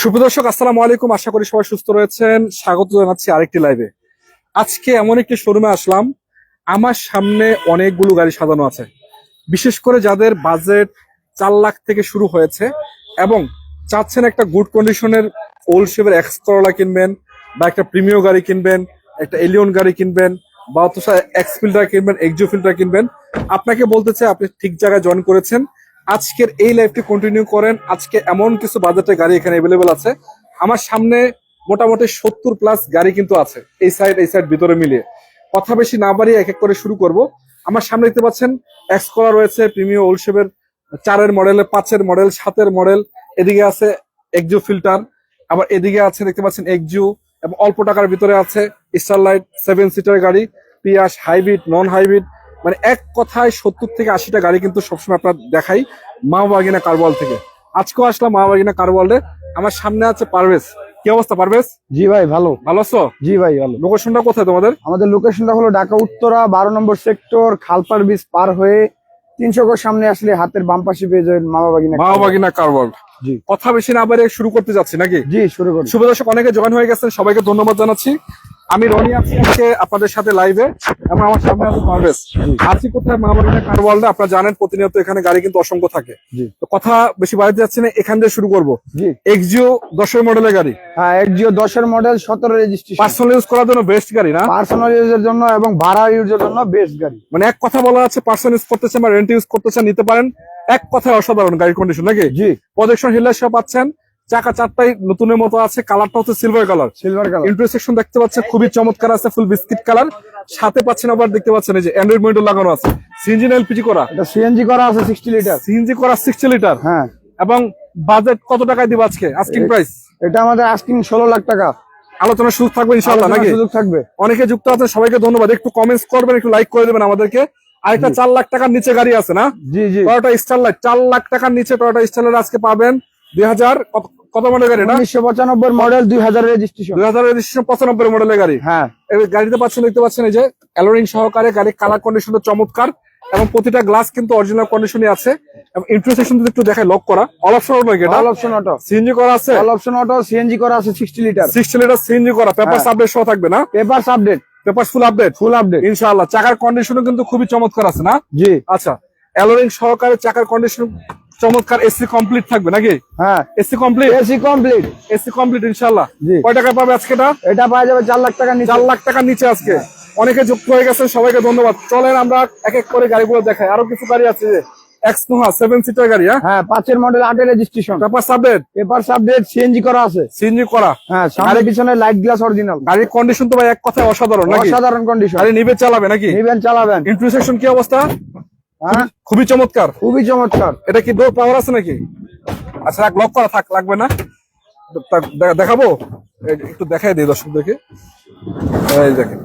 সুপ্রদর্শক, আসসালামু আলাইকুম। আশা করি সবাই সুস্থ রয়েছেন। স্বাগত জানাচ্ছি আরেকটি লাইভে আজকে এমন একটি শোরুমে আসলাম। আমার সামনে অনেকগুলো গাড়ি সাজানো আছে। বিশেষ করে যাদের বাজেট চার লাখ থেকে শুরু হয়েছে এবং চাচ্ছেন একটা গুড কন্ডিশনের ওল্ড শেপের এক্স করলা কিনবেন বা একটা প্রিমিয় গাড়ি কিনবেন, একটা এলিয়ন গাড়ি কিনবেন বা অথচ এক্স ফিল্টার কিনবেন এক্সিও ফিল্টার কিনবেন। আপনাকে বলতে চাই, আপনি ঠিক জায়গায় জয়েন করেছেন। আজকের এই লাইভটি কন্টিনিউ করেন। আজকে এমন কিছু বাজেটের গাড়ি এখানে অ্যাভেলেবল আছে। আমার সামনে মোটামুটি সত্তর প্লাস গাড়ি কিন্তু আছে, এই সাইড এই সাইড ভিতরে মিলিয়ে। কথা বেশি না বাড়িয়ে এক এক করে শুরু করব। আমার সামনে দেখতে পাচ্ছেন এক্স কলা রয়েছে প্রিমিয় ওলশেপের চারের মডেল পাঁচের মডেল সাতের মডেল এদিকে আছে একজু ফিল্টার আবার এদিকে আছে দেখতে পাচ্ছেন একজু এবং অল্প টাকার ভিতরে আছে স্টারলাইট সেভেন সিটার গাড়ি পিয়াস হাইব্রিড নন হাইব্রিড মানে এক কথায় সত্তর থেকে আশিটা গাড়ি কিন্তু সবসময় আপনার দেখাই মা বাগিনা কারওয়াল থেকে। আজকেও আসলাম মা বাগিনা কারওয়ালে। আমার সামনে আছে পারভেজ। কি অবস্থা পারভেজ? জি ভাই ভালো। ভালো আছো? জি ভাই ভালো। লোকেশনটা কোথায় তোমাদের? আমাদের লোকেশনটা হলো ঢাকা উত্তরা বারো নম্বর সেক্টর খালপার ব্রিজ পার হয়ে তিনশো গজ সামনে আসলে হাতের বাম পাশে পেয়ে যাবেন মামা বাগিনা মা বাগিনা কারওয়াল। জি। কথা বেশি না বাড়িয়ে শুরু করতে যাচ্ছি নাকি? জি শুরু করুন। শুভ দর্শক অনেকে জয়েন হয়ে গেছেন সবাইকে ধন্যবাদ জানাচ্ছি। আমি রনি আছি আজকে আপনাদের সাথে লাইভে এবং আমার সামনে আছে পারভেজ। আছি কোথায়? মা বাগিনা কারওয়ালটা আপনারা জানেন প্রতিনিয়ত এখানে গাড়ি কিন্তু অসংখ্য থাকে। তো কথা বেশি বাড়াতে যাচ্ছে না এখান দিয়ে শুরু করব। এক্সিও দশের মডেলের গাড়ি। হ্যাঁ একজিও দশের মডেল সতেরো রেজিস্ট্রেশন পার্সোনাল ইউজ করার জন্য বেস্ট গাড়ি না? পার্সোনাল ইউজের জন্য এবং ভাড়া ইউজের জন্য বেস্ট গাড়ি। মানে এক কথা বলা আছে পার্সোনাল ইউজ করতেছেন বা রেন্ট ইউজ করতেছেন নিতে পারেন। এক কথায় অসাধারণ গাড়ির কন্ডিশন নাকি? জি। প্রজেকশন হিলার সব পাচ্ছেন। চাকা চারটাই নতুনের মতো আছে কালারটা হচ্ছে silver colour silver colour intersection দেখতে পাচ্ছেন খুবই চমৎকার আছে ফুল বিস্কিট কালার সাথে পাচ্ছেন আবার দেখতে পাচ্ছেন এই যে অ্যান্ড্রয়েড মনিটর লাগানো আছে। সিএনজি না এলপিজি করা? এটা সিএনজি করা আছে সিক্সটি লিটার সিএনজি করা সিক্সটি লিটার হ্যাঁ। এবং বাজেট কত টাকায় দিব আজকে? আস্কিং প্রাইস এটা আমাদের আস্কিং ষোলো লাখ টাকা। আলোচনা সুযোগ থাকবে ইনশাআল্লাহ নাকি? সুযোগ থাকবে। অনেকে যুক্ত আছেন সবাইকে ধন্যবাদ। একটু কমেন্টস করবেন একটু লাইক করে দেবেন আমাদেরকে। আরেকটা চার লাখ টাকার নিচে গাড়ি আছে না? জি জি। টয়োটা স্টারলাইট চার লাখ টাকার নিচে টয়োটা স্টারলাইট আজকে পাবেন দুই হাজার কত- মডেল গাড়ি না উনিশশো পঁচানব্বই মডেল দুই হাজার রেজিস্ট্রেশন দুই হাজার রেজিস্ট্রেশন পঁচানব্বই মডেলের গাড়ি। হ্যাঁ। এই গাড়িতে পাচ্ছেন দেখতে পাচ্ছেন এই যে অ্যালোরিং সহকারে গাড়ির কালার কন্ডিশনটা চমৎকার এবং প্রতিটা গ্লাস কিন্তু অরিজিনাল কন্ডিশনই আছে। এবং ইন্টারসেকশন একটু দেখায় লক করা। অল অপশন নাকি এটা? অল অপশন অটো সিএনজি করা আছে? অল অপশন অটো সিএনজি করা আছে sixty litre sixty litre CNG করা। পেপার হ্যাঁ। আপডেট সহ থাকবে না? Paper update paper full update full update ইনশাআল্লাহ। চাকার কন্ডিশনও কিন্তু খুবই চমৎকার আছে না? জি। আচ্ছা। অ্যালোরিং সহকারে চাকার কন্ডিশন চমৎকার এসি কমপ্লিট থাকবে নাকি? হ্যাঁ। AC complete AC complete AC complete ইনশাল্লাহ কয় টাকা পাবে আজকে এটা? এটা পাওয়া যাবে চার লাখ টাকা নিচে। চার লাখ টাকার নিচে আজকে। অনেকে যুক্ত হয়ে গেছে সবাইকে ধন্যবাদ। চলেন আমরা এক এক করে গাড়িগুলো দেখাই। আরও কিছু গাড়ি আছে যে এক্স নোহা সেভেন সিটার গাড়ি হ্যাঁ? হ্যাঁ পাঁচের মডেল আটের registration paper update paper update CNG করা আছে। সিএনজি করা? হ্যাঁ সামনে পিছনে লাইট গ্লাস অরিজিনাল গাড়ির কন্ডিশন তো ভাই এক কথায় অসাধারণ নাকি? অসাধারণ কন্ডিশন গাড়ি নিবে চালাবে নাকি? নিবেন চালাবেন। ইন্টারসেকশন কি অবস্থা? খুবই চমৎকার। খুবই চমৎকার। এটা কি ডোর পাওয়ার আছে নাকি? আচ্ছা রাখ লক করা থাক লাগবে না। দেখাবো? একটু দেখাই দিই দর্শকদেরকে। এই দেখেন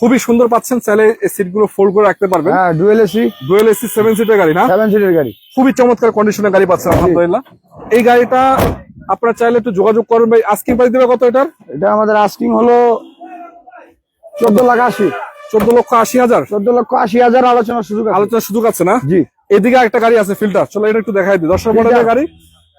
খুবই সুন্দর পাচ্ছেন চাইলে এই সিটগুলো ফোল্ড করে রাখতে পারবেন। হ্যাঁ dual AC dual AC seven seater গাড়ি না? সেভেন সিটের গাড়ি। খুবই চমৎকার কন্ডিশনের গাড়ি পাচ্ছেন আলহামদুলিল্লাহ। এই গাড়িটা আপনারা চাইলে একটু যোগাযোগ করবেন ভাই। আস্কিং প্রাইস দেবে কত এটার? এটা আমাদের আস্কিং হলো চোদ্দ লাখ আশি। চোদ্দ লক্ষ আশি হাজার। চোদ্দ লক্ষ আশি হাজার আলোচনার সুযোগ আছে। আলোচনার সুযোগ আছে না? জি। এদিকে একটা গাড়ি আছে ফিল্টার। চলো এটা একটু দেখাই দিই। দশের মডেলের গাড়ি?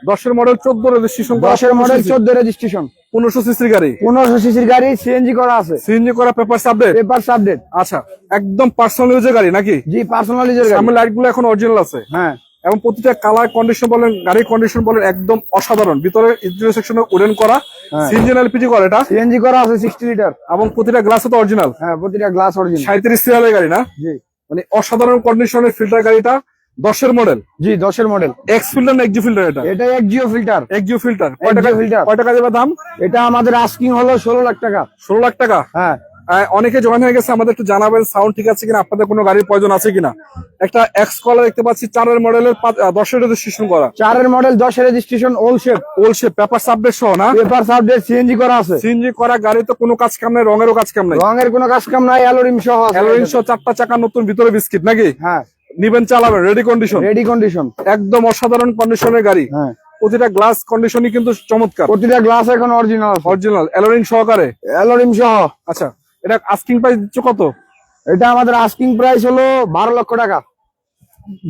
দশের মডেল চোদ্দ রেজিস্ট্রেশন দশের মডেল চোদ্দ রেজিস্ট্রেশন পনেরোশো সিসির গাড়ি? পনেরোশো সিসির গাড়ি সিএনজি করা আছে। সিএনজি করা পেপার আপডেট পেপার আপডেট আচ্ছা একদম পার্সোনাল ইউজের গাড়ি নাকি? জি পার্সোনাল ইউজের গাড়ি। আমার লাইটগুলো এখন অরিজিনাল আছে। হ্যাঁ। এবং প্রতিটা কালার কন্ডিশন বলেন গাড়ির কন্ডিশন বলেন একদম অসাধারণ। ভিতরে ইন্টেরিয়র সেকশনে উডেন করা হ্যাঁ। সিএনজি এলপিজি করা এটা। সিএনজি করা আছে সিক্সটি লিটার এবং প্রতিটা গ্লাস তো অরিজিনাল হ্যাঁ প্রতিটা গ্লাস অরিজিনাল সাঁত্রিশ সিরিয়ালের গাড়ি না? জি। মানে অসাধারণ কন্ডিশনের ফিল্টার গাড়িটা দশের মডেল জি দশের মডেল এক্স ফিল্টার না এক্সিও ফিল্টার এটা? এটা এক জিও ফিল্টার এক্সিও ফিল্টার কয় টাকা filter। কয় টাকা দেবে দাম? এটা আমাদের আস্কিং হলো ষোলো লাখ টাকা। ষোলো লাখ টাকা? হ্যাঁ। অনেকে জয়েন হয়ে গেছে আমাদের একটু জানাবেন সাউন্ড ঠিক আছে কিনা আপনাদের কোনো গাড়ির প্রয়োজন আছে কিনা? একটা এক্স কলার দেখতে পাচ্ছি চারের মডেলের দশের রেজিস্ট্রেশন করা। চারের মডেল দশের রেজিস্ট্রেশন ওল শেপ ওল সে পেপার সাবডেট সহ না? পেপার আপডেট সিএনজি করা আছে। সিএনজি করা গাড়ি তো কোনো কাজ কাম নাই রঙেরও কাজ কাম নাই। রঙের কোনো কাজ কাম নাই অ্যালোরিম সহ আছে। অ্যালোরিন সহ চারটা চাকা নতুন ভিতরে বিস্কিট নাকি? হ্যাঁ। নিবেন চালাবেন রেডি কন্ডিশন রেডি কন্ডিশন একদম অসাধারণ কন্ডিশনের গাড়ি। হ্যাঁ। প্রতিটা গ্লাস কন্ডিশনই কিন্তু চমৎকার। প্রতিটা গ্লাস এখন অরিজিনাল অরিজিনাল অ্যালোরিং সহকারে? অ্যালোরিম সহ।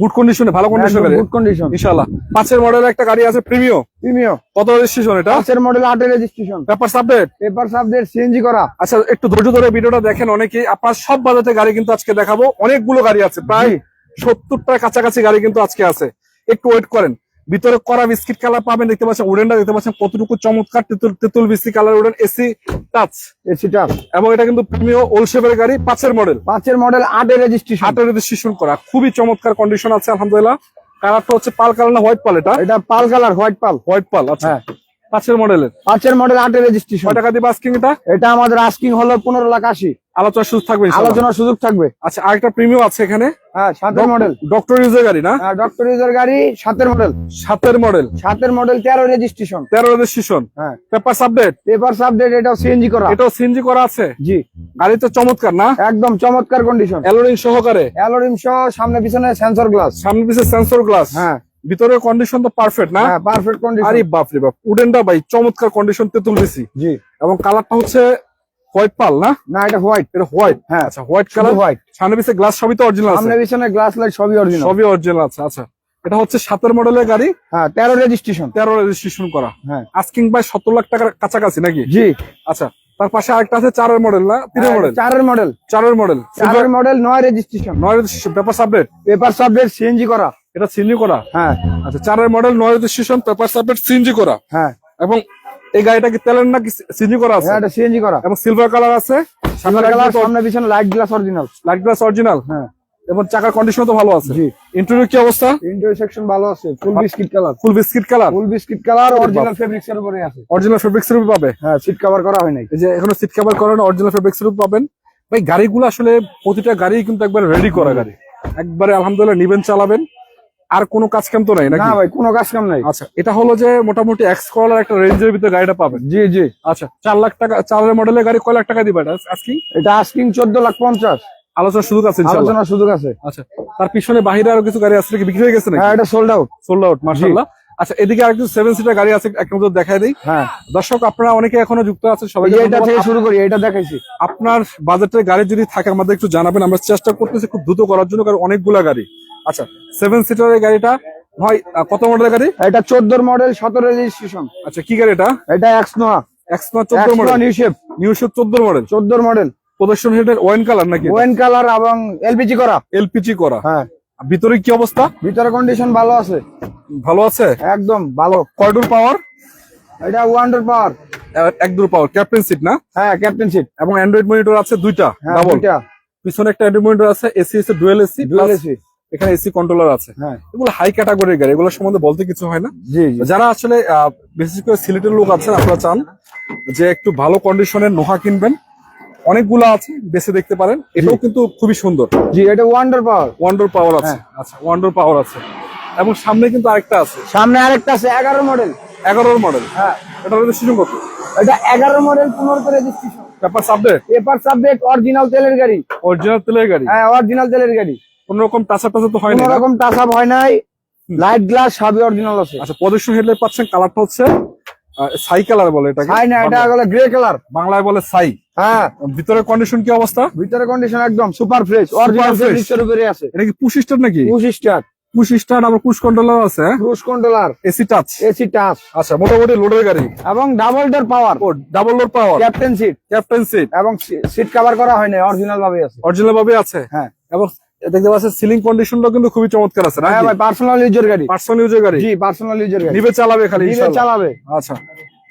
গুড কন্ডিশনে ভালো কন্ডিশন গুড কন্ডিশন ইনশাআল্লাহ। পাঁচের মডেল একটা গাড়ি আছে প্রিমিও প্রিমিয়াম কত রেজিস্ট্রেশন এটা? পাঁচের মডেল আটের registration paper update paper subject CNG করা। আচ্ছা একটু ধৈর্য ধরে ভিডিওটা দেখেন অনেকেই। আপনার সব বাজারে গাড়ি কিন্তু আজকে দেখাবো। অনেকগুলো গাড়ি আছে প্রায়। সত্তরটার কাছাকাছি গাড়ি কিন্তু আজকে আছে। একটু ওয়েট করেন। ভিতরে করা বিস্কিট কালার পাবেন দেখতে পাচ্ছেন উডেনটা দেখতে পাচ্ছেন কতটুকু চমৎকার তেতুল তেতুল biscuit colour wooden AC touch AC touch এবং এটা কিন্তু প্রিমিও ওলশেপের গাড়ি পাঁচের মডেল পাঁচের মডেল আটের রেজিস্ট্রেশন আটের রেজিস্ট্রেশন করা খুবই চমৎকার কন্ডিশন আছে আলহামদুলিল্লাহ। কালারটা হচ্ছে পাল কালার না হোয়াইট পাল এটা? এটা pearl colour white pearl. White pearl আচ্ছা। হ্যাঁ। পাঁচের মডেলের পাঁচের মডেল আটের রেজিস্ট্রেশন টাকা দিবে আজকিং এটা? এটা আমাদের আস্কিং হলো পনেরো লাখ আশি। আলোচনা সুযোগ থাকবে। আলোচনার সুযোগ থাকবে। আচ্ছা আরেকটা প্রিমিয়াম আছে এখানে। হ্যাঁ সাতের মডেল ডক্টর ইউজের গাড়ি না? ডক্টর ইউজার গাড়ি সাতের মডেল সাতের মডেল সাতের মডেল তেরো রেজিস্ট্রেশন তেরো রেজিস্ট্রেশন হ্যাঁ। পেপার আপডেট পেপার সাবজেক্ট এটাও সিএনজি করা। এটাও সিএনজি করা আছে? জি। গাড়ি তো চমৎকার না? একদম চমৎকার কন্ডিশন অ্যালোরিং সহকারে? অ্যালোরিম সহ সামনে পিছনে সেন্সর গ্লাস সামনে পিছে সেন্সর গ্লাস হ্যাঁ। ভিতরের কন্ডিশন তো পারফেক্ট না? হ্যাঁ পারফেক্ট কন্ডিশন আরে বাপ রে বাপ উডেনটা ভাই চমৎকার কন্ডিশন তেতুল দিছি। জি। এবং কালারটা হচ্ছে হোয়াইট পাল না? না এটা হোয়াইট এটা হোয়াইট হ্যাঁ। আচ্ছা হোয়াইট কালার হোয়াইট সামনে পিছে গ্লাস সবই তো অরিজিনাল আছে। সামনে পিছনে গ্লাস লাইট সবই অরিজিনাল সবই অরিজিনাল আছে আচ্ছা। এটা হচ্ছে সাতের মডেলের গাড়ি। হ্যাঁ তেরো রেজিস্ট্রেশন তেরো রেজিস্ট্রেশন করা। হ্যাঁ। আস্কিং বাই সত্তর লাখ টাকার কাছাকাছি নাকি? জি। আচ্ছা তার পাশে আরেকটা আছে চারের মডেল না? তিনের মডেল চারের মডেল চারের মডেল চারের মডেল নয় রেজিস্ট্রেশন নয় registration paper update paper subject CNG করা। এটা সিনজি করা? হ্যাঁ। আচ্ছা চারের মডেল নয় রেজিস্ট্রেশন পেপার আপডেট সিনজি করা? হ্যাঁ। এবং এই গাড়িটা কি তেলের না সিনজি করা আছে? হ্যাঁ এটা সিএনজি করা। এবং সিলভার কালার আছে? সামনে কালার সামনে পিছনে light glass original light glass original হ্যাঁ। এবং চাকার কন্ডিশন তো ভালো আছে। জি। ইন্টেরিয়র কি অবস্থা? ইন্টার সেকশন ভালো আছে। Full biscuit colour full biscuit colour full biscuit colour original fabrics এর উপরে আছে। অরিজিনাল ফেব্রিক্স এর উপর পাবে? হ্যাঁ সিট কভার করা হয় নাই। এই যে এখনও সিট কভার করা না অরিজিনাল ফেব্রিক্স এর উপর পাবেন। ভাই গাড়িগুলো আসলে প্রতিটা গাড়ি কিন্তু একবার রেডি করা গাড়ি। একবারে আলহামদুলিল্লাহ নিবেন চালাবেন। আর কোনো কাজ কাম তো নাই নাকি? না ভাই কোনো কাজ কাম নাই। আচ্ছা এটা হলো যে মোটামুটি এক্স কলার একটা রেঞ্জের ভিতরে গাড়িটা পাবেন। জি জি। আচ্ছা চার লাখ টাকা চারের মডেলের গাড়ি কয় লাখ টাকা দিবে এটা আজকে এটা আজকিং চোদ্দ লাখ পঞ্চাশ। আলোচনা সুযোগ আছে সুযোগ আছে। আচ্ছা তার পিছনে বাহিরে আরও কিছু গাড়ি আছে কি বিক্রি হয়ে গেছে না হ্যাঁ এটা সোল্ড আউট সোল্ড আউট মাশাআল্লাহ। আচ্ছা এদিকে আরেকটু সেভেন সিটার গাড়ি আছে এক নজর দেখাই দিই হ্যাঁ। দর্শক আপনারা অনেকে এখনও যুক্ত আছেন সবাই এটা থেকে শুরু করি এটা দেখাইছি। আপনার বাজেটের গাড়ি যদি থাকে আমাদের একটু জানাবেন আমরা চেষ্টা করতেছি খুব দ্রুত করার জন্য কারণ অনেকগুলা গাড়ি। আচ্ছা সেভেন সিটার সিটারের গাড়িটা ভাই কত মডেলের গাড়ি? এটা চোদ্দোর মডেল সতেরো রেজিস্ট্রেশন আচ্ছা কি গাড়ি এটা? এটা এক্স নোয়া এক্সপা চোদ্দ মডেল নিউ শেপ চোদ্দ মডেল চোদ্দোর মডেল প্রদর্শন হেডের ওয়াইন কালার নাকি ওয়েন কালার এবং এলপিজি করা। এলপিজি করা। হ্যাঁ। ভিতরে কি অবস্থা? ভিতরে কন্ডিশন ভালো আছে। ভালো আছে? একদম ভালো। কয়ডোর পাওয়ার এটা ওয়ান্ডার পাওয়ার এক দূর পাওয়ার ক্যাপ্টেন সিট না? হ্যাঁ ক্যাপ্টেন সিট এবং অ্যান্ড্রয়েড মনিটর আছে দুইটা হ্যাঁ ডাবল পিছনে একটা অ্যান্ড্রয়েড মনিটর আছে AC AC dual AC dual AC এখানে এসি কন্ট্রোলার আছে। হ্যাঁ। এগুলো হাই ক্যাটাগরির গাড়ি এগুলো সম্বন্ধে বলতে কিছু হয় না? জি যারা আসলে বিশেষ করে সিলেটের লোক আছেন আপনারা চান যে একটু ভালো কন্ডিশনের নোহা কিনবেন। অনেকগুলো আছে বেছে দেখতে পারেন। এটাও কিন্তু খুবই সুন্দর। জি এটা ওয়ান্ডার পাওয়ার ওয়ান্ডার পাওয়ার আছে। আচ্ছা ওয়ান্ডার পাওয়ার আছে। এবং সামনে কিন্তু আরেকটা আছে। সামনে আরেকটা আছে এগারো মডেল এগারোর মডেল হ্যাঁ। এটা রেজিস্ট্রেশন কত? এটা এগারো মডেল পনেরো registration paper subject paper subject original তেলের গাড়ি। অরিজিনাল তেলের গাড়ি? হ্যাঁ অরিজিনাল তেলের গাড়ি। কোন রকম টাচা টাচা তো হয় কোন না? রকম টাচ হয় নাই। লাইট গ্লাস সবই অরিজিনাল আছে। আচ্ছা প্রদর্শন হেডলাইট পাচ্ছেন কালারটা হচ্ছে সাই কালার বলে এটাকে। হাই না এটা হলো গ্রে কালার বাংলায় বলে সাই। হ্যাঁ। ভিতরের কন্ডিশন কি অবস্থা? ভিতরে কন্ডিশন একদম সুপার ফ্রেশ অরিজিনাল fresh। ফেব্রিক্সের উপরে আছে। এটা কি পুশ স্টার নাকি? পুশ স্টার্ট পুশ স্টার আবার পুশ কন্ট্রোলার আছে controller AC touch AC touch আচ্ছা মোটামুটি লোডের গাড়ি। এবং ডাবল ডোর পাওয়ার ও double load power captain seat captain seat এবং সিট কভার করা হয় না অরিজিনাল ভাবে আছে। অরিজিনাল ভাবে আছে? হ্যাঁ। এবং দেখতে পাচ্ছেন সিলিং কন্ডিশনটা কিন্তু খুবই চমৎকার আছে হ্যাঁ ভাই পার্সোনাল ইউজের গাড়ি। পার্সোনাল ইউজের গাড়ি? জি পার্সোনাল ইউজের গাড়ি। নিবে চালাবে খালি চালাবে। আচ্ছা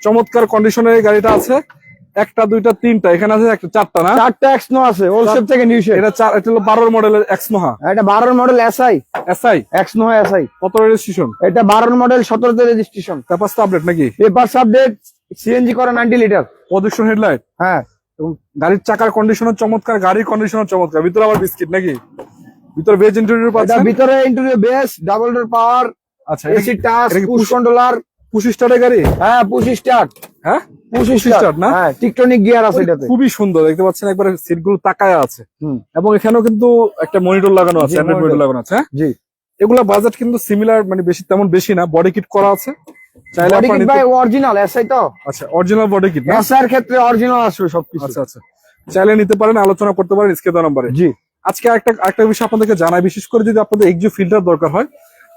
চমৎকার কন্ডিশনের এই গাড়িটা আছে। একটা দুইটা তিনটা এখানে আছে একটা চারটা না? চারটা এক্স নো আছে ওল শেপ থেকে নিউ শেপ এটা চার এটা হলো বারোর মডেলের এক্স নোহা এটা বারোর model S I S I X Noah S I কত রেজিস্ট্রেশন এটা বারোর মডেল সতেরোতে রেজিস্ট্রেশন পেপারস আপডেট নাকি? পেপার সাবডেট সিএনজি করা নাইনটি লিটার প্রদর্শন হেডলাইট হ্যাঁ। এবং গাড়ির চাকার কন্ডিশনের চমৎকার গাড়ির কন্ডিশনের চমৎকার। ভিতরে আবার বিস্কিট নাকি? ভিতরে ভেজ ইন্টেরিয়র এটা ভিতরে interior base double door power আচ্ছা AC touch push controller push স্টারের গাড়ি? হ্যাঁ পুশ স্টার্ট হ্যাঁ? start না? হ্যাঁ টিকটনিক গিয়ার আছে এটাতে। খুবই সুন্দর। দেখতে পাচ্ছেন একবারে তাকায় আছে। এবং এখানেও কিন্তু একটা মনিটর লাগানো আছে অ্যান্ড্রয়েড মনিটর লাগানো আছে হ্যাঁ? জি। এগুলা বাজেট কিন্তু সিমিলার মানে বেশি তেমন বেশি না। বডি কিট করা আছে। চাইলে ভাই অরিজিনাল এসআই তো। আচ্ছা অরিজিনাল বডি কিট না? এর ক্ষেত্রে অরিজিনাল আসবে সবকিছু। আচ্ছা আচ্ছা। চাইলে নিতে পারেন আলোচনা করতে পারেন স্কেদার নাম্বারে। জি। আজকে একটা একটা বিষয় আপনাদেরকে জানাই। বিশেষ করে যদি আপনাদের এক্সিও ফিল্টার দরকার হয়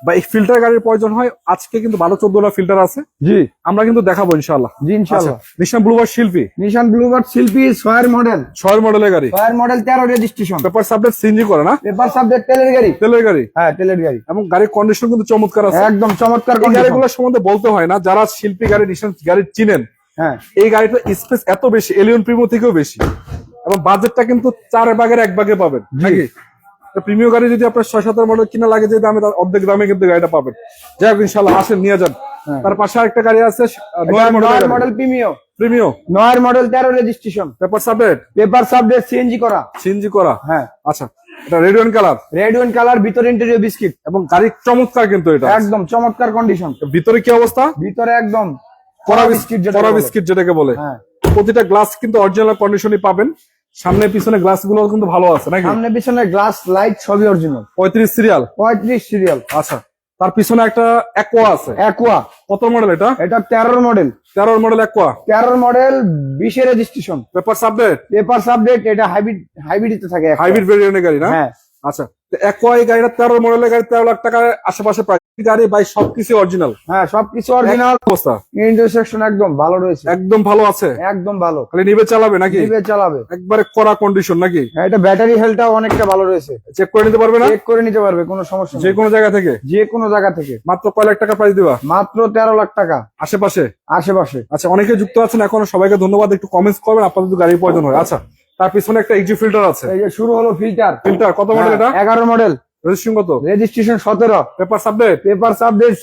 বা এই ফিল্টার গাড়ির প্রয়োজন হয় আজকে কিন্তু ভালো চোদ্দটা ফিল্টার আছে। জি। আমরা কিন্তু দেখাবো ইনশাল্লাহ জি ইনশাল্লাহ নিশান ব্লুবার শিল্পী নিশান ব্লুবার্ড শিল্পী ছয়ের মডেল ছয় মডেলের গাড়ি। ছয়ের মডেল তেরো রেজিস্ট্রেশন পেপার সাবজেক্ট সিএনজি করে না? পেপার সাবজেক্ট তেলের গাড়ি। তেলের গাড়ি? হ্যাঁ তেলের গাড়ি। এবং গাড়ির কন্ডিশন কিন্তু চমৎকার আছে। একদম চমৎকার। গাড়িগুলোর সম্বন্ধে বলতে হয় না যারা শিল্পী গাড়ি নিশান গাড়ি চিনেন হ্যাঁ। এই গাড়িটার স্পেস এত বেশি এলিয়ন প্রিমো থেকেও বেশি। এবং বাজেটটা কিন্তু চার ভাগের এক ভাগে পাবেন নাকি? প্রিমিয় গাড়ি যদি আপনার ছয় সাতের মডেল কিনা লাগে যে দামে অর্ধেক দামে কিন্তু গাড়িটা পাবেন। যাই হোক ইনশাল্লাহ আসেন নিয়ে যান। হ্যাঁ। তার পাশে আরেকটা গাড়ি আছে মডেল মডেল প্রিমিয় নয়ের মডেল তেরো registration paper subject paper subject CNG করা। সিএনজি করা? হ্যাঁ। আচ্ছা এটা কালার রেড ওয়ান কালার ভিতরে ইন্টেরিয়র বিস্কিট এবং গাড়ির চমৎকার কিন্তু এটা। একদম চমৎকার কন্ডিশন ভিতরে কি অবস্থা? ভিতরে একদম কড়া বিস্কিট যেটা বিস্কিট যেটাকে বলে। হ্যাঁ। প্রতিটা গ্লাস কিন্তু অরিজিনাল কন্ডিশনই পাবেন। সামনে পিছনে গ্লাসগুলো কিন্তু ভালো আছে নাকি? সামনে পিছনে গ্লাস লাইট সবই অরিজিনাল পঁয়ত্রিশ সিরিয়াল? পঁয়ত্রিশ সিরিয়াল। আচ্ছা। তার পিছনে একটা অ্যাকোয়া আছে। একোয়া কত মডেল এটা? এটা তেরোর মডেল তেরোর মডেল একোয়া তেরোর মডেল বিশে registration paper subject paper subject এটা হাইব্রিড হাইব্রিড থাকে হাইব্রিড ভেরিয়েন্টের গাড়ি না? হ্যাঁ। আচ্ছা। এই গাড়িটা তেরো মডেলের গাড়ি তেরো লাখ টাকার আশেপাশে প্রায় গাড়ি বাই সবকিছু অরিজিনাল হ্যাঁ সবকিছু অরিজিনাল অবস্থা। ইন্টারসেকশন একদম ভালো রয়েছে। একদম ভালো আছে। একদম ভালো। খালি নিবে চালাবে নাকি? নিবে চালাবে। একবারে কড়া কন্ডিশন নাকি? হ্যাঁ, এটা ব্যাটারি হেলটাও অনেকটা ভালো রয়েছে। চেক করে নিতে পারবে না? চেক করে নিতে পারবে কোনো সমস্যা যে কোনো জায়গা থেকে? যে কোনো জায়গা থেকে। মাত্র কয় লাখ টাকা প্রাইস দিবা? মাত্র তেরো লাখ টাকা। আশেপাশে? আশেপাশে। আচ্ছা অনেকে যুক্ত আছেন এখন সবাইকে ধন্যবাদ। একটু কমেন্টস করবেন আপনাদের যদি গাড়ির প্রয়োজন হয়। আচ্ছা তার পিছনে একটা এক্সি ফিল্টার আছে। এই যে শুরু হলো ফিল্টার ফিল্টার কত মডেল এটা? এগারো মডেল রেজিস্ট্রেশন কত? রেজিস্ট্রেশন সতেরো। Paper subject paper subject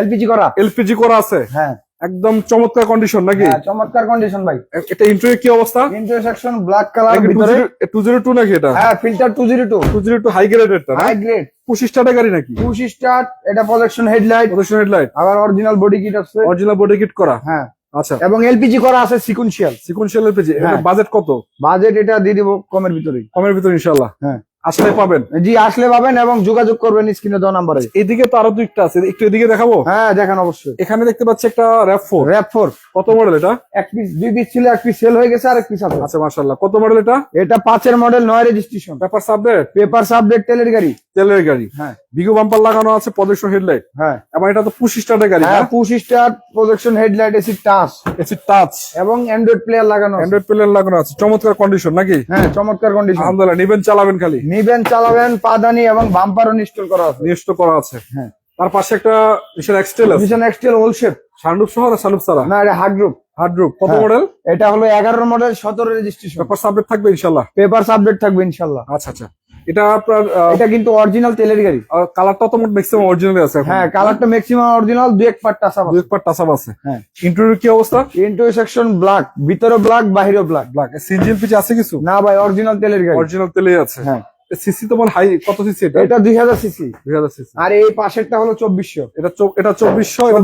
LPG করা। এলপিজি করা আছে? হ্যাঁ। একদম চমৎকার কন্ডিশন নাকি? হ্যাঁ, চমৎকার কন্ডিশন ভাই। এটা ইন্টারভিউ কি অবস্থা? ইন্টারসেকশন ব্ল্যাক কালার ভিতরে। টু জিরো টু নাকি এটা? হ্যাঁ Fielder two zero two two zero two high গ্রেডেডটা না? হাই গ্রেড পঁচিশ টাকা গাড়ি নাকি? টু স্টার এটা প্রজেকশন হেডলাইট প্রদর্শন হেডলাইট আবার অরিজিনাল বডি কিট আছে। অরিজিনাল বডি কিট করা। হ্যাঁ। আচ্ছা। এবং এলপিজি করা আছে সিকুয়েন্সিয়াল সিকোয়েন্সিয়াল এলপিজি হ্যাঁ। বাজেট কত? বাজেট এটা দিয়ে দিব কমের ভিতরেই। কমের ভিতর ইনশাল্লাহ হ্যাঁ। আসলে পাবেন। জি আসলে পাবেন এবং যোগাযোগ করবেন স্ক্রিনে দেওয়া নাম্বারে। এদিকে তো আরও দুইটা আছে। একটু এদিকে দেখাবো? হ্যাঁ দেখেন অবশ্যই। এখানে দেখতে পাচ্ছি একটা র্যাপ ফোর র্যাপ ফোর কত মডেল এটা? এক পিস দুই পিস ছিল এক পিস সেল হয়ে গেছে আর এক পিস আছে। আচ্ছা মাশাল্লাহ কত মডেল এটা? এটা পাঁচের মডেল নয় registration paper subject paper subject তেলের গাড়ি। তেলের গাড়ি। হ্যাঁ। বিগো বাম্পার লাগানো আছে প্রদর্শন হেডলাইট হ্যাঁ। এবং এটা তো পঁচিশ টাকার গাড়ি হ্যাঁ push start projection headlight AC touch AC touch এবং অ্যান্ড্রয়েড প্লেয়ার লাগানো আছে। অ্যান্ড্রয়েড প্লেয়ার লাগানো আছে। চমৎকার কন্ডিশন নাকি? হ্যাঁ চমৎকার কন্ডিশন আলহামদুলিল্লাহ নিবেন চালাবেন খালি। নিবেন চালাবেন পাদানি এবং বাম্পারও ইনস্টল করা আছে। নিশ্চিত করা আছে। হ্যাঁ। তার পাশে একটা বিশাল এক্সটেল আছে। ভিশন এক্সটেল হোল শেপ সানরুফ সহ না সানরুফ ছাড়া? না এটা হার্ড গ্রুপ হার্ড রুপ কত হ্যাঁ। মডেল এটা হলো এগারো মডেল সতেরো রেজিস্ট্রেশন পেপার সাবজেক্ট থাকবে ইনশাল্লাহ পেপার সাবজেক্ট থাকবে ইনশাল্লাহ আচ্ছা আচ্ছা। এটা আপনার এটা কিন্তু অরিজিনাল তেলের গাড়ি। কালারটা তো ম্যাক্সিমাম অরিজিনাল আছে হ্যাঁ কালারটা ম্যাক্সিমাম অরিজিনাল দুই এক পার্ট টাসা দুই এক পার টাসাব আছে। হ্যাঁ। ইন্টারভিউ কি অবস্থা? ইন্টারসেকশন ব্ল্যাক ভিতরে ব্ল্যাক বাহিরে ব্ল্যাক ব্ল্যাক সিজিএল পিছে আছে কিছু? না ভাই অরিজিনাল তেলের গাড়ি। অরিজিনাল তেলেই আছে। হ্যাঁ। সিসি তো মানে হাই কত সিসি এটা? এটা দুই হাজার সিসি দুই হাজার সিসি আর এই পাশেরটা হলো চব্বিশশো। এটা এটা চব্বিশশো এটা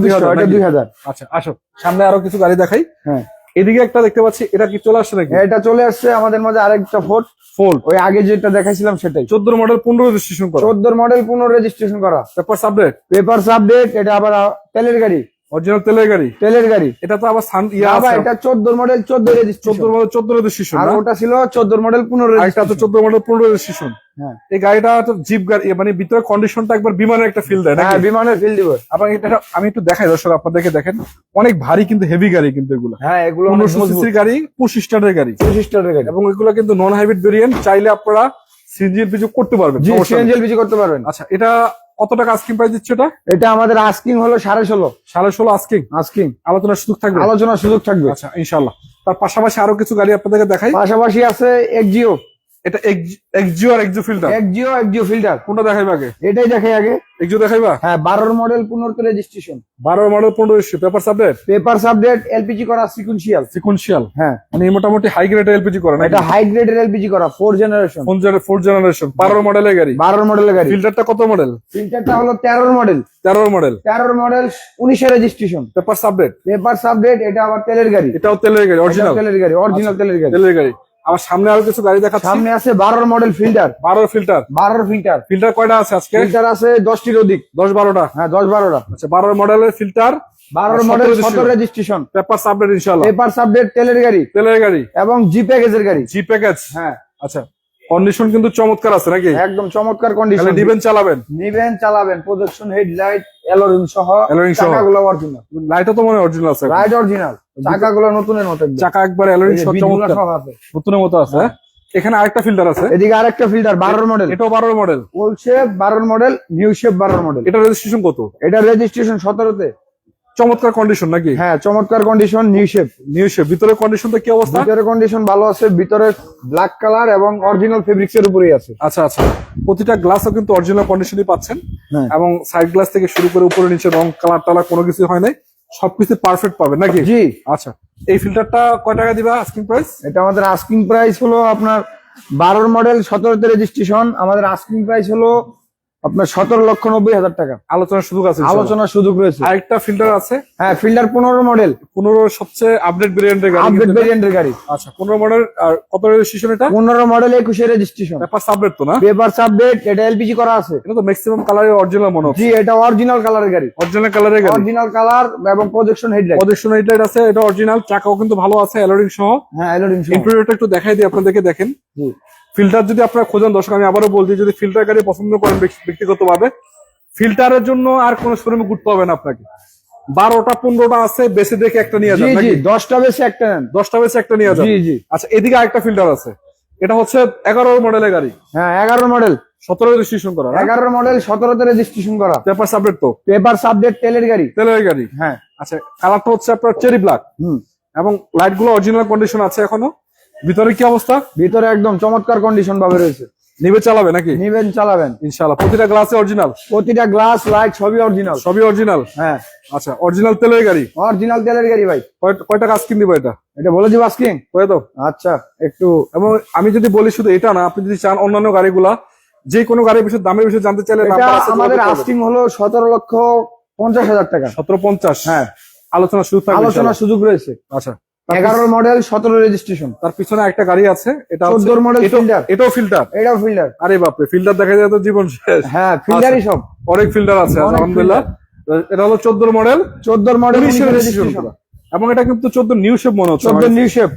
দুই হাজার। আচ্ছা আসো। সামনে আরও কিছু গাড়ি দেখাই। হ্যাঁ। এদিকে একটা দেখতে পাচ্ছি এটা কি চলে আসছে নাকি? এটা চলে আসছে আমাদের মাঝে আরেকটা ফোর্ট ফোল্ড ওই আগে যেটা দেখাইছিলাম সেটাই। চোদ্দ মডেল পনেরো রেজিস্ট্রেশন করা। চোদ্দোর মডেল পনেরো রেজিস্ট্রেশন করা। পেপার সাবডেট পেপার সাবডেট এটা আবার তেলের গাড়ি। অরিজিনাল তেলের গাড়ি? তেলের গাড়ি। এটা তো আবার সান ইয়া আছে। এটা চোদ্দোর মডেল চোদ্দ চোদ্দ রেজিস্ট্রেশন মডেল চোদ্দ রেজিস্ট্রেশন আর ওটা ছিল চোদ্দোর মডেল পনেরো আরেকটা তো registration। চোদ্দ মডেল পনেরো রেজিস্ট্রেশন হ্যাঁ। এই গাড়িটা তো জিপ গাড়ি মানে ভিতরে কন্ডিশনটা একবার বিমানের একটা ফিল দেয় হ্যাঁ বিমানের ফিল দিব। আবার এটা আমি একটু দেখাই দর্শক আপনাদেরকে দেখেন। অনেক ভারী কিন্তু হেভি গাড়ি কিন্তু এগুলো। হ্যাঁ এগুলো অনেক মজবুত। গাড়ি পঁচিশ স্টারের গাড়ি। পঁচিশ টাকার গাড়ি। এবং এগুলো কিন্তু নন হাইব্রিড ভেরিয়েন্ট চাইলে আপনারা সিজিএল পিছু করতে পারবেন। জি সমস্যা নেই। করতে পারবেন। আচ্ছা এটা কত টাকা আস্কিং প্রাইস দিচ্ছে এটা? এটা আমাদের আস্কিং হলো সাড়ে ষোলো। সাড়ে ষোলো আস্কিং আস্কিং আলোচনার সুযোগ থাকবে? আলোচনার সুযোগ থাকবে। আচ্ছা ইনশাল্লাহ তার পাশাপাশি আরও কিছু গাড়ি আপনাদেরকে দেখাই। পাশাপাশি আছে এক্সজিও এটা এক্সজিও আর Axio Fielder? Axio Axio Fielder. কোনটা দেখাইবে আগে? এটাই দেখে আগে। এক্সিও দেখাইবা? হ্যাঁ বারোর মডেল পনেরোতে রেজিস্ট্রেশন বারো মডেল পনেরো paper subject paper subject LPG করা সিকুয়েন্সিয়াল সিকুয়েন্সিয়াল হ্যাঁ। মানে মোটামুটি হাই গ্রেড এলপিজি করে এটা হাই গ্রেডের এলপিজি করা ফোর জেনারেশন ফোর জেনারেশন বারো মডেলের গাড়ি? বারোর মডেলের গাড়ি। ফিল্টারটা কত মডেল ফিল্টারটা হলো তেরোর মডেল তেরো মডেল তেরোর মডেল উনিশে registration paper subject paper subject এটা আবার তেলের গাড়ি। এটাও তেলের গাড়ি অরিজিনাল তেলের গাড়ি অরিজিনাল তেলের গাড়ি। তেলের গাড়ি। আমার সামনে আরও কিছু গাড়ি দেখা সামনে আছে বারোর মডেল ফিল্টার বারো ফিল্টার বারোর ফিল্টার ফিল্টার কয়টা আছে আজকে? ফিল্টার আছে দশটির অধিক। দশ বারোটা? হ্যাঁ দশ বারোটা। আচ্ছা বারো মডেলের ফিল্টার বারোর মডেল 17 সতেরো রেজিস্ট্রেশন পেপার ইনশাল্লাহ পেপার তেলের গাড়ি। তেলের গাড়ি। এবং জি প্যাকেজের গাড়ি। জি প্যাকেজ হ্যাঁ। আচ্ছা কন্ডিশন কিন্তু চমৎকার আছে নাকি? একদম চমৎকার কন্ডিশন নিবেন চালাবেন। নিবেন চালাবেন। প্রজেকশন হেডলাইট এলোরিং সহ এলোরিং সহ। চাকাগুলো অরিজিনাল লাইটও তো মনে অরিজিনাল আছে রাইড অরিজিনাল চাকাগুলো নতুনের মতো। চাকা একবার এলোরিং চমৎকার। আছে। নতুনের মতো আছে হ্যাঁ? এখানে আরেকটা ফিল্টার আছে। এদিকে আরেকটা ফিল্টার বারোর মডেল এটাও বারোর মডেল ওল শেপ বারোর মডেল নিউ শেপ বারোর মডেল এটা রেজিস্ট্রেশন কত? এটা রেজিস্ট্রেশন সতেরোতে। চমৎকার কন্ডিশন নাকি? হ্যাঁ চমৎকার condition new shape new shape ভিতরের কন্ডিশনটা কি অবস্থা? ভিতরে কন্ডিশন ভালো আছে ভিতরে ব্ল্যাক কালার এবং অরিজিনাল ফেব্রিক্স এর উপরেই আছে। আচ্ছা আচ্ছা। প্রতিটা গ্লাসও কিন্তু অরিজিনাল কন্ডিশনই পাচ্ছেন। হ্যাঁ। এবং সাইড গ্লাস থেকে শুরু করে উপরে নিচে রং কালার টালার কোনো কিছু হয় নাই। সবকিছু পারফেক্ট পাবেন নাকি? জি। আচ্ছা। এই ফিল্টারটা কয় টাকা দিবা আস্কিং প্রাইস এটা আমাদের আস্কিং প্রাইস হলো আপনার বারোর মডেল সতেরোতে রেজিস্ট্রেশন আমাদের আস্কিং প্রাইস হলো আপনার সতেরো লক্ষ নব্বই হাজার টাকা। আলোচনার সুযোগ আছে। আলোচনার সুযোগ রয়েছে। আরেকটা ফিল্টার আছে। হ্যাঁ ফিল্টার পনেরো মডেল পনেরো সবচেয়ে আপডেট ভেরিয়েন্টের গাড়ি। আপডেট ভেরিয়েন্টের গাড়ি। আচ্ছা পনেরো মডেল আর কত রেজিস্ট্রেশন এটা? পনেরো মডেল একুশে রেজিস্ট্রেশন ব্যাপার আপডেট তো না? পেপার আপডেট এটা এলপিজি করা আছে। এটা তো ম্যাক্সিমাম কালারের অরিজিনাল মনে হচ্ছে। জি এটা অরিজিনাল কালারের গাড়ি। অরিজিনাল কালারের গাড়ি। অরিজিনাল কালার এবং প্রজেকশন হেডলাইট প্রজেকশন লাইট আছে এটা অরিজিনাল চাকাও কিন্তু ভালো আছে অ্যালোরিং সহ। হ্যাঁ এলোরিং ইন্টেরিয়রটা একটু দেখাই দিই আপনাদেরকে দেখেন। জি। ফিল্টার যদি আপনারা খোঁজেন দর্শক আমি আবারও বলছি যদি ফিল্টার গাড়ি পছন্দ করেন ব্যক্তিগত ভাবে ফিল্টারের জন্য আর কোন শোরুমে হবে না আপনাকে। বারোটা পনেরোটা আছে বেশি দেখে একটা নিয়ে যান দশটা বেশি একটা নেন। দশটা বেশি একটা নিয়ে যান। আচ্ছা এদিকে আরেকটা ফিল্টার আছে। এটা হচ্ছে এগারো মডেলের গাড়ি। হ্যাঁ এগারো মডেল সতেরো রেজিস্ট্রেশন করা এগারো মডেল সতেরোতে রেজিস্ট্রেশন করা। পেপার সাবজেক্ট তো? পেপার তেলের গাড়ি। তেলের গাড়ি? হ্যাঁ। আচ্ছা কালারটা হচ্ছে আপনার চেরি ব্ল্যাক হুম। এবং লাইটগুলো অরিজিনাল কন্ডিশন আছে এখনও? ভিতরে কি অবস্থা? ভিতরে একদম চমৎকার কন্ডিশন ভাবে রয়েছে। নিবে চালাবে নাকি? নিবেন চালাবেন। ইনশাল্লাহ প্রতিটা গ্লাসে অরিজিনাল প্রতিটা গ্লাস লাইট সবই অরিজিনাল সবই অরিজিনাল হ্যাঁ। আচ্ছা অরিজিনাল তেলের গাড়ি? অরিজিনাল তেলের গাড়ি ভাই। কয়- কয়টা কাজ কিন দিব এটা? এটা বলে দিব আজকিং? কয়ে দাও। আচ্ছা একটু এবং আমি যদি বলি শুধু এটা না আপনি যদি চান অন্যান্য গাড়িগুলা যে কোনো গাড়ির বিষয়ে দামের বিষয়ে জানতে চাইলে আমাদের আস্কিং হলো সতেরো লক্ষ পঞ্চাশ হাজার টাকা। সতেরো পঞ্চাশ। হ্যাঁ। আলোচনা শুরু থাকবে আলোচনার সুযোগ রয়েছে। আচ্ছা। তার এগারো মডেল সতেরো রেজিস্ট্রেশন তার পিছনে একটা গাড়ি আছে এটা হচ্ছে 14 model এটাও- ফিল্টার এটাও ফিল্টার আরে বাপরে ফিল্টার দেখা যায় তো জীবন শেষ। হ্যাঁ ফিল্টারই সব। অনেক ফিল্টার আছে আলহামদুলিল্লাহ। এটা হলো চোদ্দোর মডেল চোদ্দোর মডেল রেজিস্ট্রেশন এবং এটা কিন্তু চোদ্দ নিউ শেপ মনে হচ্ছে চোদ্দ নিউ শেপ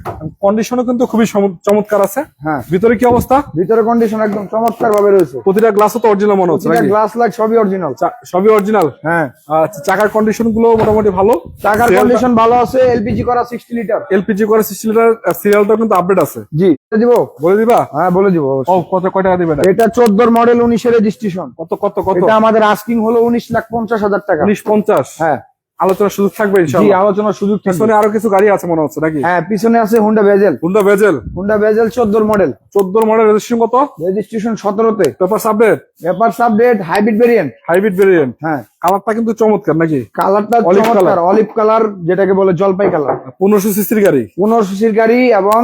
কন্ডিশনও কিন্তু খুবই চমৎকার আছে। হ্যাঁ। ভিতরে কি অবস্থা? ভিতরে কন্ডিশন একদম চমৎকার ভাবে রয়েছে। প্রতিটা গ্লাসও তো অরিজিনাল মনে হচ্ছে গ্লাস লাইট সবই অরিজিনাল সবই অরিজিনাল হ্যাঁ। আচ্ছা চাকার কন্ডিশনগুলো মোটামুটি ভালো? চাকার কন্ডিশন ভালো আছে এলপিজি করা সিক্সটি লিটার এলপিজি করে সিলিন্ডার সিরিয়ালটা কিন্তু আপডেট আছে। জি। বলে দিব? বলে দিবা? হ্যাঁ বলে দিব কত কয় টাকা দিবে এটা? চোদ্দোর মডেল উনিশের রেজিস্ট্রেশন কত কত কত? এটা আমাদের আস্কিং হলো উনিশ লাখ পঞ্চাশ হাজার টাকা। উনিশ পঞ্চাশ? হ্যাঁ। আলোচনার সুযোগ থাকবে জি আলোচনার সুযোগ থাকবে। পিছনে আরও কিছু গাড়ি আছে মনে হচ্ছে নাকি? হ্যাঁ পিছনে আছে Honda Vezel Honda Vezel Honda Vezel চোদ্দোর মডেল চোদ্দ মডেল রেজিস্ট্রেশন কত? Registration সতেরোতে। Paper update paper update hybrid variant hybrid variant হ্যাঁ। কালারটা কিন্তু চমৎকার নাকি? কালারটা চমৎকার অলিভ কালার যেটাকে বলে জলপাই কালার পনেরোশো সিসির গাড়ি? পনেরো সিসির গাড়ি এবং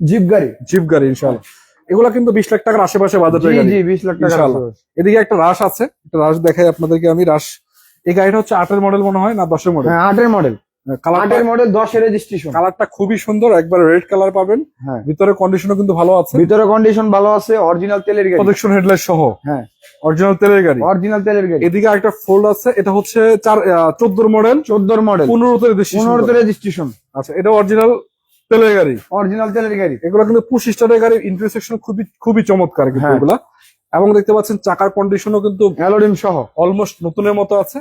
জিপ গাড়ি। জিপ গাড়ি ইনশাআল্লাহ। এগুলা কিন্তু বিশ লাখ টাকার আশেপাশে বাজারের জি জি বিশ লাখ টাকা এদিকে একটা রাশ আছে। একটা রাশ দেখাই আপনাদেরকে আমি। রাশ এই গাড়িটা হচ্ছে আটের মডেল মনে হয় না দশের মডেল হ্যাঁ আটের মডেল আটের মডেল দশের রেজিস্ট্রেশন কালারটা খুবই সুন্দর একবার রেড কালার পাবেন। হ্যাঁ। ভিতরে কন্ডিশনও কিন্তু ভালো আছে। ভিতরে কন্ডিশন ভালো আছে অরিজিনাল তেলের গাড়ি। প্রজেকশন হেডলাইট সহ। হ্যাঁ। অরিজিনাল তেলের গাড়ি। অরিজিনাল তেলের গাড়ি। এদিকে একটা ফোল্ড আছে এটা হচ্ছে চার চোদ্দোর মডেল চোদ্দোর মডেল পনেরোতে রেজিস্ট্রেশন পনেরোতে রেজিস্ট্রেশন আচ্ছা এটা অরিজিনাল তেলের গাড়ি। অরিজিনাল তেলের গাড়ি। এগুলো কিন্তু পুশ স্টারের গাড়ির ইন্টারসেকশন খুবই খুবই চমৎকার কিন্তু হ্যাঁ। এগুলা। এবং দেখতে পাচ্ছেন চাকার কন্ডিশনও কিন্তু অ্যালোডিম সহ। অলমোস্ট নতুনের মতো আছে।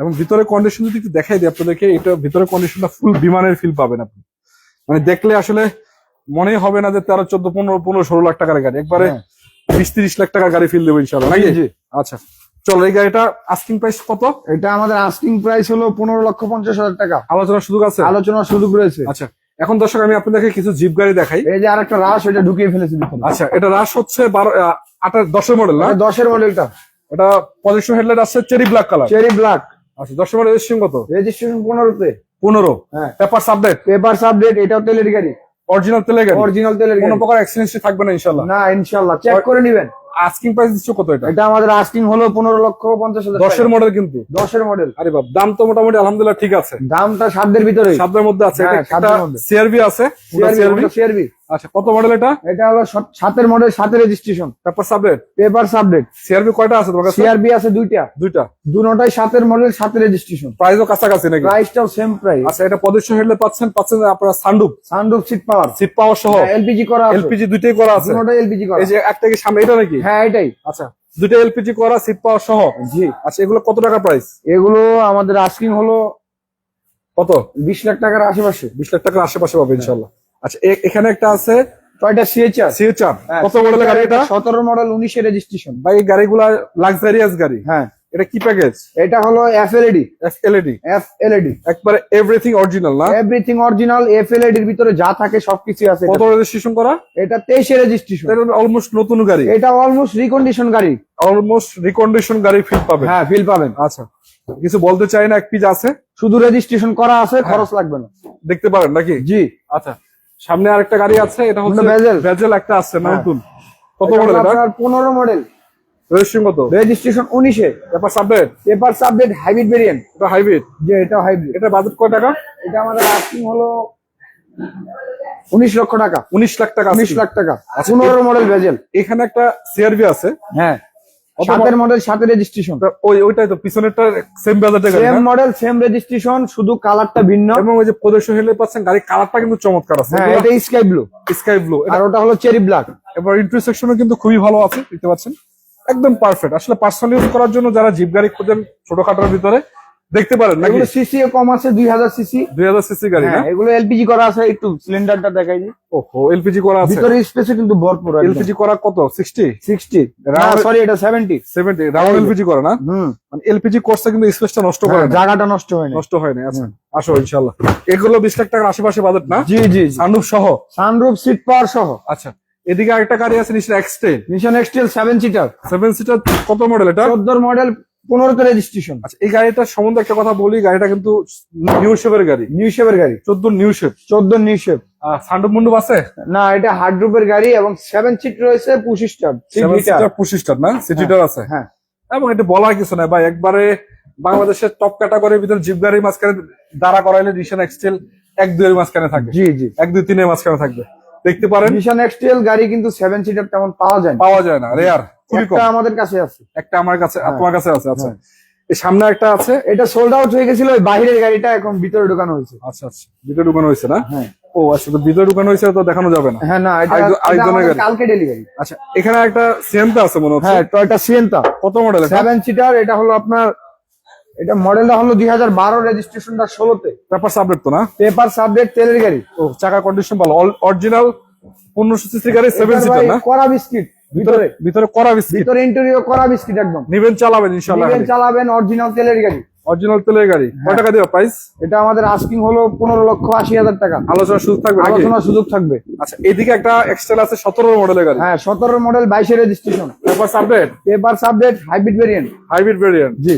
এবং ভিতরে কন্ডিশন যদি একটু দেখাই দিই আপনাদেরকে এটা ভিতরে কন্ডিশনটা ফুল বিমানের ফিল পাবেন আপনি। মানে দেখলে আসলে মনে হবে না যে তেরো চোদ্দ পনেরো পনেরো ষোলো লাখ টাকার গাড়ি। একবারে হ্যাঁ। বিশ তিরিশ লাখ টাকার গাড়ি ফিল দেবো ইনশাল্লাহ নাকি। আচ্ছা চলো এই গাড়িটা আস্কিং প্রাইস কত? এটা আমাদের আস্কিং প্রাইস হলো পনেরো লক্ষ পঞ্চাশ হাজার টাকা। আলোচনার সুযোগ আছে? আলোচনার সুযোগ রয়েছে। আচ্ছা। এখন দর্শক আমি আপনাদেরকে কিছু জিপ গাড়ি দেখাই। এই যে আরেকটা রাশ ওইটা ঢুকিয়ে ফেলেছি। আচ্ছা এটা রাশ হচ্ছে বারো আঠাশ দশের মডেল না? দশের মডেলটা এটা পজিশন হেডলাইট আছে cherry black colour cherry black আচ্ছা দশের মডেল রেজিস্ট্রেশন কত? রেজিস্ট্রেশন পনেরোতে। পনেরো। হ্যাঁ। পেপার সাবডেট পেপার আপডেট এটাও তেলের গাড়ি। অরিজিনাল তেলের গাড়ি? অরিজিনাল তেলের কোনো প্রকার অ্যাক্সিডেন্ট থাকবে না ইনশাল্লাহ না ইনশাল্লাহ চেক করে নিবেন। আস্কিং প্রাইস দিচ্ছ কত এটা? এটা আমাদের আস্কিং হলো পনেরো লক্ষ পঞ্চাশ হাজার দশের। মডেল কিন্তু? দশের মডেল আরে বাপ দাম তো মোটামুটি আলহামদুলিল্লাহ ঠিক আছে। দামটা সাধ্যের ভিতরে সাধ্যের মধ্যে আছে। হ্যাঁ। সিআরবি আছে সিআরবি আচ্ছা কত মডেল এটা? এটা হলো সাতের মডেল সাতের registration paper sublet paper update CRB কয়টা আছে তোমার কাছে? সিআরবি আছে দুইটা। দুইটা? দুটাই সাতের মডেল সাতের রেজিস্ট্রেশন প্রাইসও কাছাকাছি নাকি? প্রাইসটাও সেম প্রাইস আচ্ছা এটা পদস্য হেডলে পাচ্ছেন পাচ্ছেন আপনার সানডুপ sunroof seat power seat power সহ? এলপিজি করা আছে। এলপিজি দুইটাই করা আছে? দুটোটাই এলপিজি করা। এই যে একটা কি সামনে এটা নাকি? হ্যাঁ এটাই। আচ্ছা দুইটা এলপিজি করা সিট পাওয়ার সহ? জি। আচ্ছা এগুলো কত টাকা প্রাইস এগুলো আমাদের আস্কিং হলো কত? বিশ লাখ টাকার আশেপাশে। বিশ লাখ টাকার আশেপাশে পাবে ইনশাল্লাহ আচ্ছা এখানে একটা আছে টয়টা সিএচআর সিও কত মডেলের গাড়ি এটা সতেরো মডেল উনিশের রেজিস্ট্রেশন ভাই এই গাড়িগুলা লাক্সারিয়াস গাড়ি। হ্যাঁ। এটা কি প্যাকেজ এটা হলো এলইডি এফ এলইডি একবারে এভরিথিং অরিজিনাল না? এভরিথিং অরিজিনাল এলইডির ভিতরে যা থাকে সবকিছু আছে কত রেজিস্ট্রেশন করা? এটা তেইশে রেজিস্ট্রেশন অলমোস্ট নতুন গাড়ি। এটা অলমোস্ট রিকন্ডিশন গাড়ি। অলমোস্ট রিকন্ডিশন গাড়ি ফিল পাবে হ্যাঁ ফিল পাবেন। আচ্ছা কিছু বলতে চাই না এক পিস আছে? শুধু রেজিস্ট্রেশন করা আছে খরচ লাগবে না। দেখতে পারেন নাকি? জি। আচ্ছা। সামনে আরেকটা গাড়ি আছে এটা হচ্ছে bezel। বেজেল একটা আছে হ্যাঁ। নতুন। কত মডেল আপনার পনেরো মডেল রেজিস্ট্রেশন কত? রেজিস্ট্রেশন উনিশে। ব্যাপার subject paper subject hybrid variant এটা হাইব্রিড যে এটা হাইব্রিড এটা বাজেট কয় টাকা? এটা আমাদের আস্কিং হলো উনিশ লক্ষ টাকা। উনিশ লাখ টাকা উনিশ asking। লাখ টাকা। আচ্ছা, পনেরো মডেল ভেজেল এখানে একটা সিআরবি আছে। হ্যাঁ। কত সাতের মডেল সাথে রেজিস্ট্রেশন ওই ওইটাই তো পিছনেরটা সেম বাজারটা সেম মডেল সেম রেজিস্ট্রেশন শুধু কালারটা ভিন্ন। এবং ওই যে প্রদর্শন হেলে পাচ্ছেন গাড়ির কালারটা কিন্তু চমৎকার আছে। হ্যাঁ এটা স্কাই ব্লু স্কাই ব্লু আর ওটা হলো চেরি ব্ল্যাক এবার ইন্টারসেকশনও কিন্তু খুবই ভালো আছে দেখতে পাচ্ছেন। একদম পারফেক্ট আসলে পার্সোনাল ইউজ করার জন্য যারা জিপ গাড়ি খোঁজেন ছোটখাটোর ভিতরে দেখতে পারেন নাকি? এগুলো সিসি কম আছে দুই হাজার সিসি দুই হাজার সিসি গাড়ি না? হ্যাঁ এগুলো এলপিজি করা আছে একটু সিলিন্ডারটা দেখাই দিই। ওহো এলপিজি করা আছে? ভিতরে স্পেসে কিন্তু ভরপুর আছে এলপিজি করা কত? সিক্সটি সিক্সটি Round- সরি এটা সেভেন্টি সেভেন্টি রাউন্ড এলপিজি করা না? হুম। মানে এলপিজি কোর্সটা কিন্তু স্পেসটা নষ্ট করে হ্যাঁ, না। জায়গাটা নষ্ট হয় না নষ্ট হয় না আচ্ছা আসো ইনশাল্লাহ এগুলো বিশ লাখ টাকার আশেপাশে বাজেট না? জি জি সানরুফ সহ? সানরুফ সিট পাওয়ার সহ। আচ্ছা। এদিকে আরেকটা গাড়ি আছে নিশ্চয় এক্সটেন মিশন এক্সটেল সেভেন সিটার সেভেন সিটার কত মডেল এটা? চোদ্দোর মডেল পনেরোতে রেজিস্ট্রেশন আচ্ছা এই গাড়িটার সম্বন্ধে একটা কথা বলি গাড়িটা কিন্তু নিউ শেপের গাড়ি। নিউ শেপের গাড়ি। চোদ্দ নিউ শেপ চোদ্দ নিউ শেপ সান্ডুপ মুন্ডুপ আছে? না এটা হার্ড রুপের গাড়ি এবং সেভেন সিট রয়েছে পঁচিশ সিটার পঁচিশটার না? সিটিটার আছে? হ্যাঁ। এবং এটা বলার কিছু নাই ভাই। একবারে বাংলাদেশের টপ ক্যাটাগরির ভিতরে জিপ গাড়ির মাঝখানে দাঁড়া করাইলে রিশন এক্সটেল এক দুইয়ের মাঝখানে থাকবে। জি জি। এক দুই তিনের মাঝখানে থাকবে। দেখতে পারেন। মিশন এক্সটেল গাড়ি কিন্তু সেভেন সিটার তেমন পাওয়া যায় না। পাওয়া যায় না রেয়ার একটা আমাদের কাছে আছে। একটা আমার কাছে হ্যাঁ। তোমার কাছে আছে আচ্ছা। সামনে একটা আছে। এটা সোল্ড আউট হয়ে গেছিল ওই বাইরের গাড়িটা এখন ভিতরে ঢোকানো হয়েছে। আচ্ছা আচ্ছা। ভিতরে ঢুকানো হয়েছে না? হ্যাঁ। ও আচ্ছা তো ভিতরে ঢুকানো হয়েছে তো দেখানো যাবে না। হ্যাঁ না এটা আরেকজন- আরেকজনের গাড়ি। কালকে ডেলিভারি আচ্ছা এখানে একটা সিএমটা আছে মনে হচ্ছে। হ্যাঁ টয়টা সিয়েন্তা কত মডেল সেভেন সিটার এটা হলো আপনার এটা মডেলটা হলো দুই হাজার বারো রেজিস্ট্রেশনটা ষোলোতে। পেপার সাবজেক্ট তো না? পেপার সাবজেক্ট তেলের গাড়ি। ও চাকার কন্ডিশন ভালো। অরিজিনাল পনেরোশো সিসি গাড়ি সিটার না? কড়া বিস্কিট ভিতরে ভিতরে। করা বিস্কিট। ভিতরে ইন্টেরিয়র কড়া বিস্কিট একদম। নিবেন চালাবেন নিবেন চালাবেন অরিজিনাল তেলের গাড়ি। অরিজিনাল তেলের গাড়ি। হ্যাঁ। টাকা দিবা প্রাইস এটা আমাদের আস্কিং হলো পনেরো লক্ষ আশি হাজার টাকা। আলোচনার সুযোগ থাকবে আলোচনার সুযোগ থাকবে। আচ্ছা এদিকে একটা এক্সটেল আছে সতেরো মডেলের গাড়ি। হ্যাঁ সতেরো মডেল বাইশে registration paper subject paper subject hybrid variant hybrid variant জি।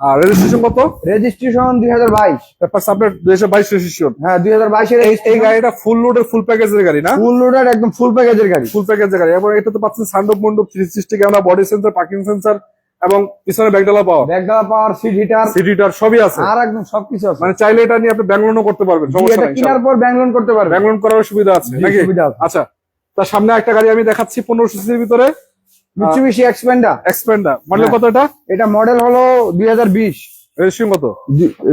আর রেজিস্ট্রেশন কত? রেজিস্ট্রেশন দুই হাজার বাইশ। পেপার সাবজেক্ট দুই হাজার বাইশ রেজিস্ট্রেশন হ্যাঁ দুই হাজার বাইশের এই গাড়িটা ফুল লোডের ফুল প্যাকেজের গাড়ি না? ফুল লোডের একদম ফুল প্যাকেজের গাড়ি। ফুল প্যাকেজের গাড়ি। এবং এটা তো পাচ্ছেন সান্ডপ মন্ডপ three sixty camera body sensor parking sensor এবং পিছনে ব্যাকডালা পাওয়া। ব্যাকডালা পাওয়ার সিট হিটার সিটিটার সবই আছে। আর একদম সবকিছু আছে। মানে চাইলে এটা নিয়ে আপনি ব্যাঙ্গলোনও করতে পারবেন সমস্যা এটা নাই কেনার পর ব্যাংলোন করতে পারবে ব্যাঙ্গলোন করার সুবিধা আছে নাকি? সুবিধা আচ্ছা তার সামনে একটা গাড়ি আমি দেখাচ্ছি পনেরো সিসির ভিতরে। মিচুবিশি এক্সপেন্ডা এক্সপেন্ডার মডেল কতটা কত এটা? এটা মডেল হলো দুই হাজার বিশ। রেজিস্ট্রেশন কত?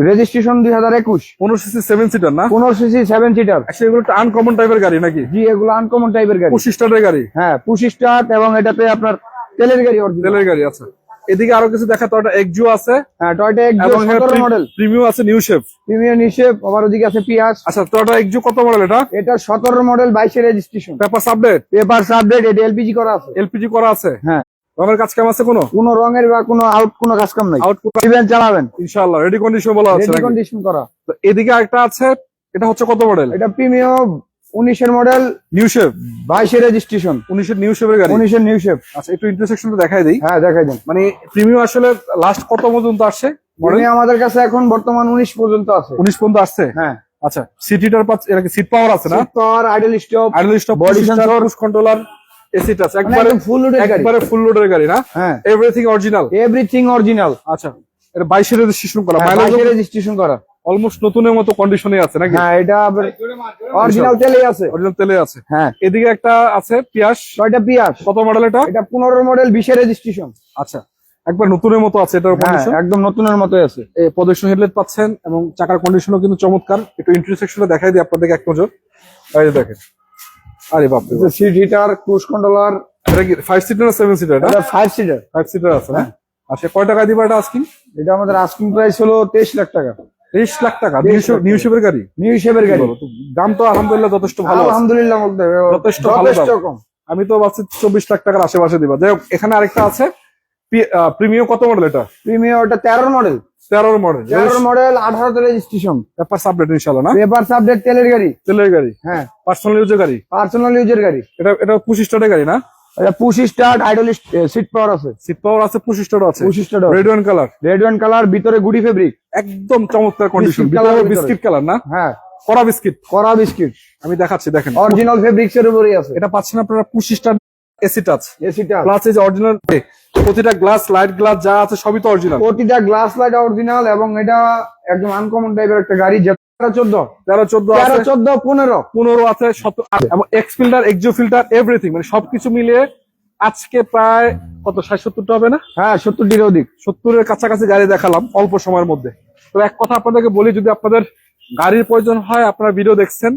রেজিস্ট্রেশন দুই হাজার একুশ। পনেরো সিসি সেভেন সিটার না? পনেরো সিসি সেভেন সিটার এগুলো আনকমন টাইপের গাড়ি নাকি? জি এগুলো আনকমন টাইপের গাড়ি। পঁচিশ টাকার গাড়ি? হ্যাঁ পঁচিশ স্টার এবং এটাতে আপনার তেলের গাড়ি। তেলের গাড়ি আছে এদিকে আরও কিছু দেখা একটা এক্সিও আছে। হ্যাঁ টয়টা এবং সতেরো মডেল প্রিমিয়াম আছে নিউ শেপ প্রিমিয়ার নিশেপ আবার ওদিকে আছে পিয়াস আচ্ছা টয়টা এক্সিও কত মডেল এটা? এটা সতেরো মডেল বাইশে registration paper update paper update এটা এলপিজি করা আছে। এলপিজি করা আছে? হ্যাঁ। রঙের কাজ কাম আছে কোনো? কোনো রঙের বা কোনো আউট কোনো কাজ কাম নাই। আউটপুট ইভেন্ট চালাবেন। ইনশাআল্লাহ রেডি কন্ডিশন বলা আছে রেডি কন্ডিশন করা। তো এদিকে একটা আছে এটা হচ্ছে কত মডেল এটা প্রিমিয়াম উনিশের মডেল নিউ শেপ বাইশে রেজিস্ট্রেশন উনিশের নিউ শেপের গাড়ি? উনিশের নিউ শেপ আচ্ছা একটু ইন্টারসেকশনটা দেখাই দিই। হ্যাঁ দেখাই দেন। মানে প্রিমিয়াম আসলে লাস্ট কত পর্যন্ত আসছে? মডেল আমাদের কাছে এখন বর্তমান উনিশ পর্যন্ত আছে। উনিশ পর্যন্ত আসছে? হ্যাঁ। আচ্ছা সিটিটার পাচ্ছে এটা সিট পাওয়ার আছে না? Power idle stop idle stop body sensor controller এসিটা আছে। একবারে ফুল লোডেড গাড়ি। একবারে ফুল লোডের গাড়ি না? হ্যাঁ। এভরিথিং অরিজিনাল এভরিথিং অরিজিনাল আচ্ছা এটা বাইশের রেজিস্ট্রেশন করা। মাইলেজ বাইশে রেজিস্ট্রেশন করা। অলমোস্ট নতুনের মতো কন্ডিশনে আছে নাকি? হ্যাঁ এটা অরিজিনাল তেলেই আছে। অরিজিনাল তেলে আছে। হ্যাঁ। এদিকে একটা আছে পিয়াস। ছয়টা পিয়াস। কত মডেল এটা? এটা পনেরো মডেল বিশের রেজিস্ট্রেশন আচ্ছা একবার নতুনের মতো আছে এটার হ্যাঁ কন্ডিশন একদম নতুনের মতোই আছে। এই প্রদর্শন হেডলাইট পাচ্ছেন এবং চাকার কন্ডিশনও কিন্তু চমৎকার। একটু ইন্টারসেকশনে দেখাই দিই আপনাদেরকে এক নজর। এই দেখেন। আরে বাপ। রে সিট হিটার ক্রুজ কন্ট্রোলার এটা কি ফাইভ সিটার না সেভেন সিটার এটা? এটা ফাইভ সিটার ফাইভ সিটার আছে না? আচ্ছা কয় টাকা দিবা এটা আজকিং এটা আমাদের আস্কিং প্রাইস হলো তেইশ লাখ টাকা। তেইশ লাখ টাকা 23 নিউ টাকা। শেপের গাড়ি। নিউ কি গাড়ি। দাম তো আলহামদুলিল্লাহ যথেষ্ট ভালো। আলহামদুলিল্লাহ যথেষ্ট ভালো কম। আমি তো ভাবছি চব্বিশ লাখ টাকার আশেপাশে দিবা। যাই এখানে আরেকটা আছে প্রিমিয়াম কত মডেল এটা? প্রিমিয়াম ওটা তেরোর মডেল তেরোর মডেল তেরোর মডেল আঠারোতে রেজিস্ট্রেশন ব্যাপার সাবলেট ইনশাল্লাহ না? পেপার সাবজেক্ট তেলের গাড়ি। তেলের গাড়ি। হ্যাঁ। পার্সোনাল ইউজের গাড়ি? পার্সোনাল ইউজের গাড়ি। এটা এটা পঁচিশ টাকার গাড়ি না? এটা push start idle seat power আছে। সিট পাওয়ার আছে আছে। Push start red one colour red one colour ভিতরে গুডি ফেব্রিক একদম চমৎকার কন্ডিশন Biscuit colour এর ভিতরে। বিস্কিট কালার না? হ্যাঁ। বিস্কিট করা বিস্কিট আমি দেখাচ্ছি দেখেন। অরিজিনাল ফেব্রিক্স এর উপরেই আছে। এটা পাচ্ছেন আপনারা এসি টাচ এসিটা প্লাস এই যে অরিজিনাল প্রতিটা গ্লাস লাইট গ্লাস যা আছে সবই তো অরিজিনাল প্রতিটা গ্লাস লাইট অরিজিনাল এবং এটা একদম আনকমন টাইপের একটা গাড়ি তেরো চোদ্দ আছে। পনেরো। পনেরো আছে এবং এক্স ফিল্টার ফিল্টার এভরিথিং মানে সবকিছু মিলিয়ে আজকে প্রায় কত ষাট সত্তরটা হবে না? হ্যাঁ অধিক। সত্তরের কাছাকাছি গাড়ি দেখালাম অল্প সময়ের মধ্যে। তো এক কথা আপনাদেরকে বলি যদি আপনাদের গাড়ির প্রয়োজন হয় আপনারা ভিডিও দেখছেন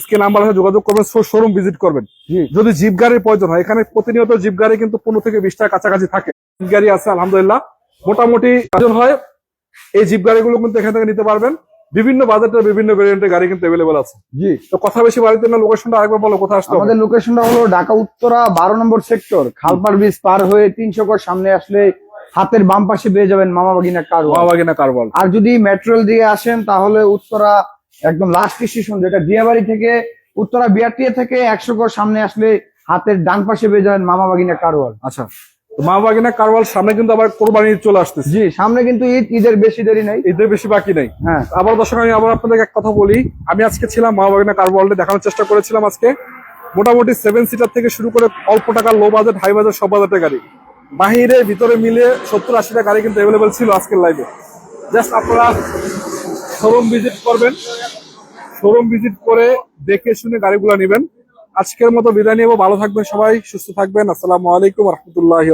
স্ক্রিন নাম্বার হয়ে যোগাযোগ করবেন শোরুম ভিজিট করবেন। জি। যদি জিপ গাড়ির প্রয়োজন হয় এখানে প্রতিনিয়ত জিপ গাড়ি কিন্তু পনেরো থেকে বিশটার কাছাকাছি থাকে। জিপ গাড়ি আছে আলহামদুলিল্লাহ। মোটামুটি প্রয়োজন হয় এই জিপ গাড়িগুলো কিন্তু এখান থেকে নিতে পারবেন। বিভিন্ন বাজেটের বিভিন্ন ভেরিয়েন্টের গাড়ি কিন্তু অ্যাভেলেবল আছে। জি। তো কথা বেশি বাড়িতে না লোকেশনটা আরেকবার বলো কোথায় আসতে আমাদের লোকেশনটা হলো ঢাকা উত্তরা বারো নম্বর সেক্টর খালপার ব্রিজ পার হয়ে তিনশো কর সামনে আসলে হাতের বাম পাশে পেয়ে যাবেন মামা বাগিনা কার বাবাগিনা কারবল আর যদি মেট্রোল দিয়ে আসেন তাহলে উত্তরা একদম লাস্ট স্টেশন যেটা দিয়াবাড়ি থেকে উত্তরা বিআরটিএ থেকে একশো কর সামনে আসলে হাতের ডান পাশে পেয়ে যাবেন মামা বাগিনা কারওয়াল আচ্ছা। মা বাগিনা কারওয়াল সামনে কিন্তু আবার কোরবানি চলে আসতেছে। জি সামনে কিন্তু ঈদ ঈদের বেশি দেরি নাই। ঈদের বেশি বাকি নেই। হ্যাঁ। আবার দর্শক আমি আবার আপনাদের এক কথা বলি আমি আজকে ছিলাম মা বাগিনা দেখানোর চেষ্টা করেছিলাম আজকে। মোটামুটি সেভেন সিটার থেকে শুরু করে অল্প টাকার লো বাজেট হাই বাজেট সব বাজেটের গাড়ি। বাহিরে ভিতরে মিলে সত্তর আশিটা গাড়ি কিন্তু অ্যাভেলেবেল ছিল আজকের লাইভে জাস্ট আপনারা শোরুম ভিজিট করবেন। শোরুম ভিজিট করে দেখে শুনে গাড়িগুলো নেবেন। আজকের মতো বিদায় নিয়ে ভালো থাকবেন সবাই সুস্থ থাকবেন। আসসালামু আলাইকুম রহমতুল্লাহ